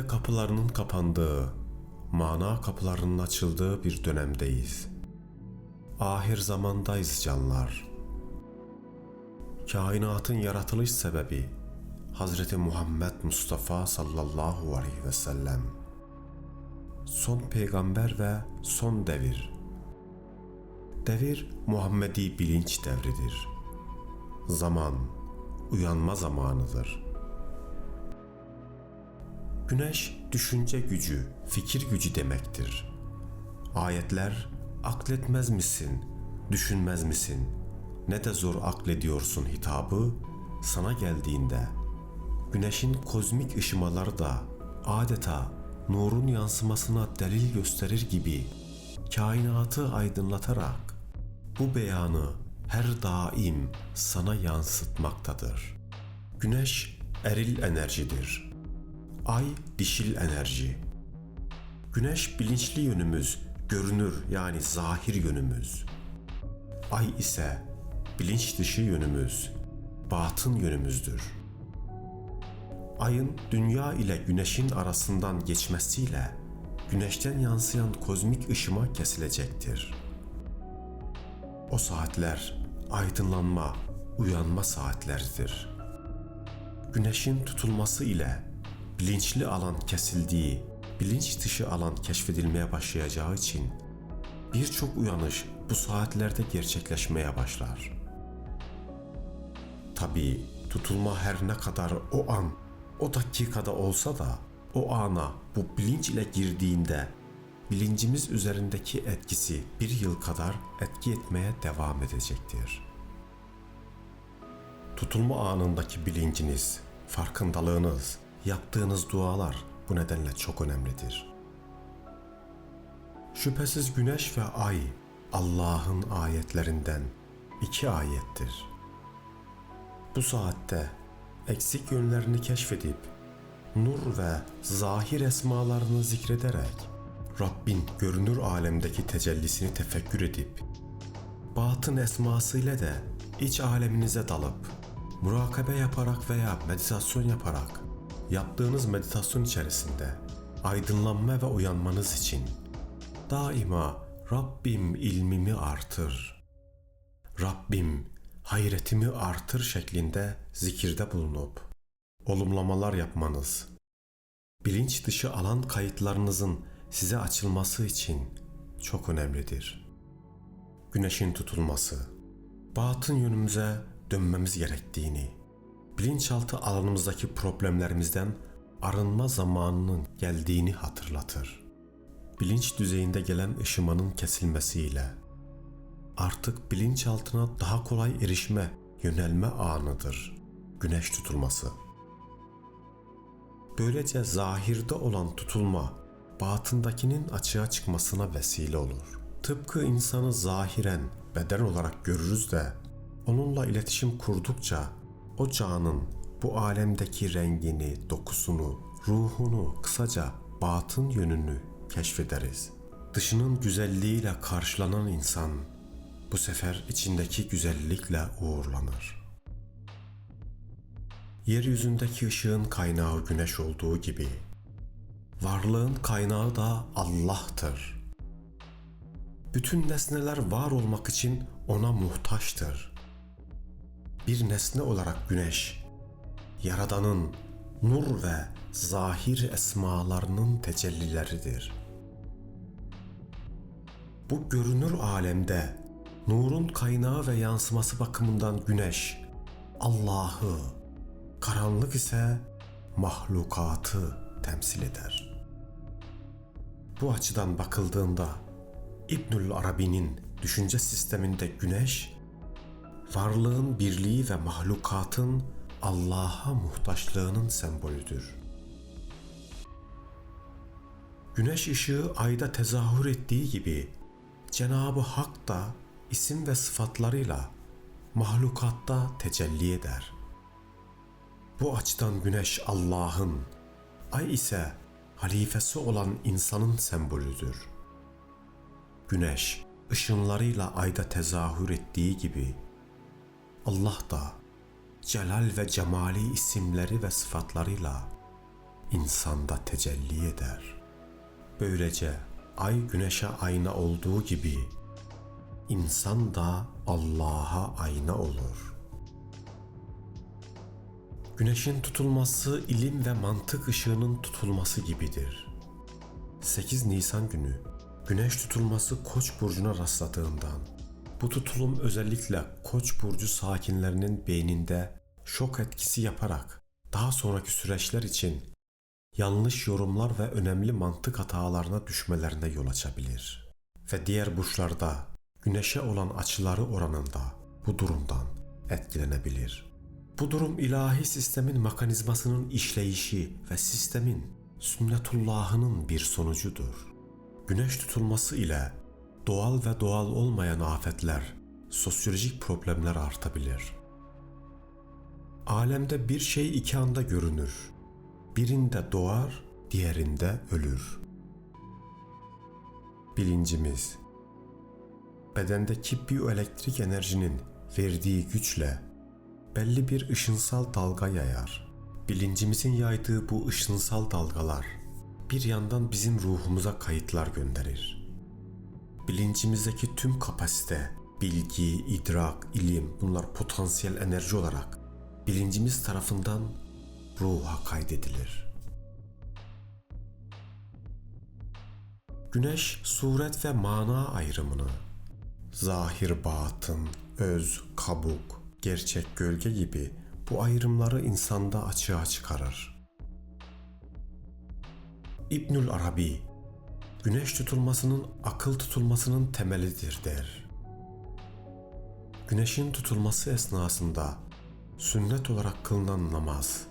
Madde kapılarının kapandığı, mana kapılarının açıldığı bir dönemdeyiz. Ahir zamandayız canlar. Kainatın yaratılış sebebi Hazreti Muhammed Mustafa sallallahu aleyhi ve sellem. Son peygamber ve son devir. Devir Muhammedi bilinç devridir. Zaman uyanma zamanıdır. Güneş düşünce gücü, fikir gücü demektir. Ayetler akletmez misin, düşünmez misin, ne de zor aklediyorsun hitabı sana geldiğinde güneşin kozmik ışımaları da adeta nurun yansımasına delil gösterir gibi kainatı aydınlatarak bu beyanı her daim sana yansıtmaktadır. Güneş eril enerjidir. Ay dişil enerji. Güneş bilinçli yönümüz, görünür yani zahir yönümüz. Ay ise bilinç dışı yönümüz, batın yönümüzdür. Ayın dünya ile güneşin arasından geçmesiyle güneşten yansıyan kozmik ışıma kesilecektir. O saatler aydınlanma, uyanma saatleridir. Güneşin tutulması ile bilinçli alan kesildiği, bilinç dışı alan keşfedilmeye başlayacağı için birçok uyanış bu saatlerde gerçekleşmeye başlar. Tabii tutulma her ne kadar o an, o dakikada olsa da o ana bu bilinç ile girdiğinde bilincimiz üzerindeki etkisi bir yıl kadar etki etmeye devam edecektir. Tutulma anındaki bilinciniz, farkındalığınız, yaptığınız dualar bu nedenle çok önemlidir. Şüphesiz güneş ve ay Allah'ın ayetlerinden iki ayettir. Bu saatte eksik yönlerini keşfedip nur ve zahir esmalarını zikrederek Rabbin görünür alemdeki tecellisini tefekkür edip batın esmasıyla de iç aleminize dalıp murakabe yaparak veya meditasyon yaparak yaptığınız meditasyon içerisinde aydınlanma ve uyanmanız için daima Rabbim ilmimi artır. Rabbim hayretimi artır şeklinde zikirde bulunup olumlamalar yapmanız, bilinç dışı alan kayıtlarınızın size açılması için çok önemlidir. Güneşin tutulması, batın yönümüze dönmemiz gerektiğini, bilinçaltı alanımızdaki problemlerimizden arınma zamanının geldiğini hatırlatır. Bilinç düzeyinde gelen ışımanın kesilmesiyle artık bilinçaltına daha kolay erişme, yönelme anıdır güneş tutulması. Böylece zahirde olan tutulma batındakinin açığa çıkmasına vesile olur. Tıpkı insanı zahiren beden olarak görürüz de onunla iletişim kurdukça o canın bu alemdeki rengini, dokusunu, ruhunu, kısaca batın yönünü keşfederiz. Dışının güzelliğiyle karşılanan insan bu sefer içindeki güzellikle uğurlanır. Yeryüzündeki ışığın kaynağı güneş olduğu gibi varlığın kaynağı da Allah'tır. Bütün nesneler var olmak için ona muhtaçtır. Bir nesne olarak güneş, Yaradan'ın nur ve zahir esmalarının tecellileridir. Bu görünür alemde nurun kaynağı ve yansıması bakımından güneş Allah'ı, karanlık ise mahlukatı temsil eder. Bu açıdan bakıldığında İbnül Arabi'nin düşünce sisteminde güneş, varlığın birliği ve mahlukatın Allah'a muhtaçlığının sembolüdür. Güneş ışığı ayda tezahür ettiği gibi Cenab-ı Hak da isim ve sıfatlarıyla mahlukatta tecelli eder. Bu açıdan güneş Allah'ın, ay ise halifesi olan insanın sembolüdür. Güneş ışınlarıyla ayda tezahür ettiği gibi Allah da celal ve cemali isimleri ve sıfatlarıyla insanda tecelli eder. Böylece ay güneşe ayna olduğu gibi insan da Allah'a ayna olur. Güneşin tutulması ilim ve mantık ışığının tutulması gibidir. 8 Nisan günü güneş tutulması Koç burcuna rastladığından bu tutulum özellikle Koç burcu sakinlerinin beyninde şok etkisi yaparak daha sonraki süreçler için yanlış yorumlar ve önemli mantık hatalarına düşmelerine yol açabilir. Ve diğer burçlarda güneşe olan açıları oranında bu durumdan etkilenebilir. Bu durum ilahi sistemin mekanizmasının işleyişi ve sistemin sünnetullahının bir sonucudur. Güneş tutulması ile doğal ve doğal olmayan afetler, sosyolojik problemler artabilir. Alemde bir şey iki anda görünür. Birinde doğar, diğerinde ölür. Bilincimiz bedendeki biyoelektrik enerjinin verdiği güçle belli bir ışınsal dalga yayar. Bilincimizin yaydığı bu ışınsal dalgalar bir yandan bizim ruhumuza kayıtlar gönderir. Bilincimizdeki tüm kapasite, bilgi, idrak, ilim bunlar potansiyel enerji olarak bilincimiz tarafından ruha kaydedilir. Güneş suret ve mana ayrımını, zahir batın, öz, kabuk, gerçek gölge gibi bu ayrımları insanda açığa çıkarır. İbnül Arabi, güneş tutulmasının akıl tutulmasının temelidir der. Güneşin tutulması esnasında sünnet olarak kılınan namaz,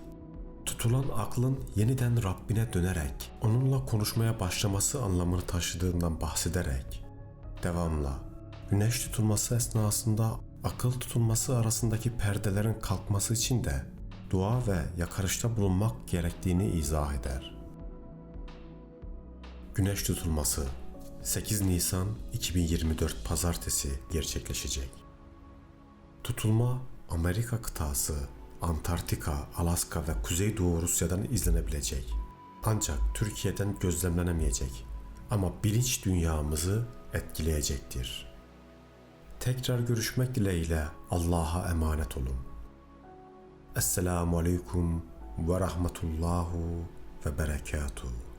tutulan aklın yeniden Rabbine dönerek onunla konuşmaya başlaması anlamını taşıdığından bahsederek devamla güneş tutulması esnasında akıl tutulması arasındaki perdelerin kalkması için de dua ve yakarışta bulunmak gerektiğini izah eder. Güneş tutulması 8 Nisan 2024 Pazartesi gerçekleşecek. Tutulma Amerika kıtası, Antarktika, Alaska ve Kuzeydoğu Rusya'dan izlenebilecek. Ancak Türkiye'den gözlemlenemeyecek ama bilinç dünyamızı etkileyecektir. Tekrar görüşmek dileğiyle Allah'a emanet olun. Esselamu Aleyküm ve Rahmetullahu ve Berekatuhu.